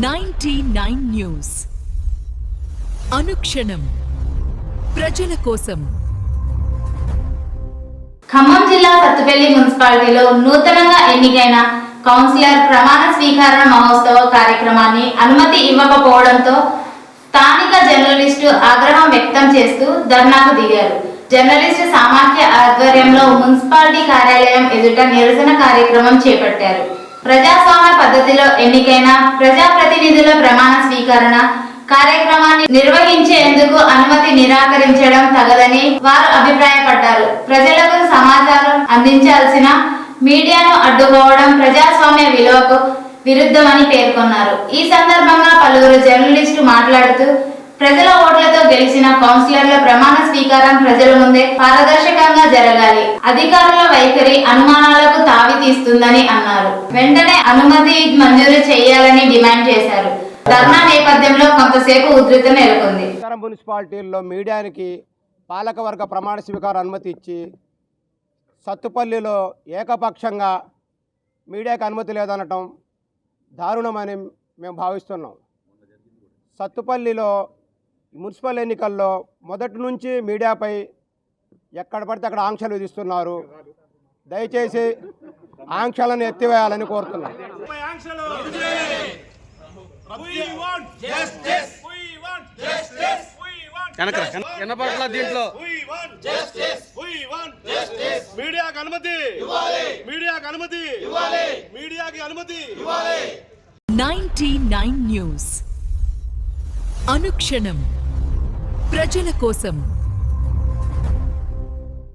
Ninety nine news. అనుక్షణం. ప్రజల కోసం. ఖమ్మం జిల్లా సత్తుపల్లి మున్సిపాలిటీలో నూతనంగా ఎన్నికైన కౌన్సిలర్ ప్రమాణ స్వీకారణ మహోత్సవ కార్యక్రమాన్ని అనుమతి ఇవ్వకపోవడంతో స్థానిక జర్నలిస్టు ఆగ్రహం వ్యక్తం చేస్తూ ధర్నాకు దిగారు. జర్నలిస్టు సామాఖ్య ఆధ్వర్యంలో మున్సిపాలిటీ కార్యాలయం ఎదుట నిరసన కార్యక్రమం చేపట్టారు. ప్రజాస్వామ్య పద్ధతిలో ఎన్నికైన ప్రజాప్రతినిధుల ప్రమాణ స్వీకరణ కార్యక్రమాన్ని నిర్వహించేందుకు అనుమతి నిరాకరించడం తగదని వారు అభిప్రాయపడ్డారు. ప్రజలకు సమాచారం అందించాల్సిన మీడియాను అడ్డుకోవడం ప్రజాస్వామ్య విలువకు విరుద్ధమని పేర్కొన్నారు. ఈ సందర్భంగా పలువురు జర్నలిస్టు మాట్లాడుతూ ప్రజల ఓట్లతో గెలిచిన కౌన్సిలర్ అంగీకారం ప్రజల ముందే పారదర్శకంగా జరగాలి. అధికారుల వైఖరి అనుమానాలకు తావి తీస్తుందని అన్నారు. వెంటనే అనుమతి మంజూరు చేయాలని డిమాండ్ చేశారు. ధర్నా నేపథ్యంలో కొంతసేపు ఉధృత నెలకొంది. ఇతర మున్సిపాలిటీల్లో మీడియానికి పాలకవర్గ ప్రమాణ స్వీకారం అనుమతి ఇచ్చి సత్తుపల్లిలో ఏకపక్షంగా మీడియాకి అనుమతి లేదనటం దారుణమని మేము భావిస్తున్నాం. సత్తుపల్లిలో మున్సిపల్ ఎన్నికల్లో మొదటి నుంచి మీడియాపై ఎక్కడ పడితే అక్కడ ఆంక్షలు విధిస్తున్నారు. దయచేసి ఆంక్షలను ఎత్తివేయాలని కోరుతున్నాం. We want justice. We want justice. We want వెనకరా వినపట్ల దీంట్లో. మీడియాకి అనుమతి. ఇవ్వాలి. మీడియాకి అనుమతి. ఇవ్వాలి. మీడియాకి అనుమతి. ఇవ్వాలి. నైన్టీ నైన్ న్యూస్ అనుక్షణం. ప్రజల కోసం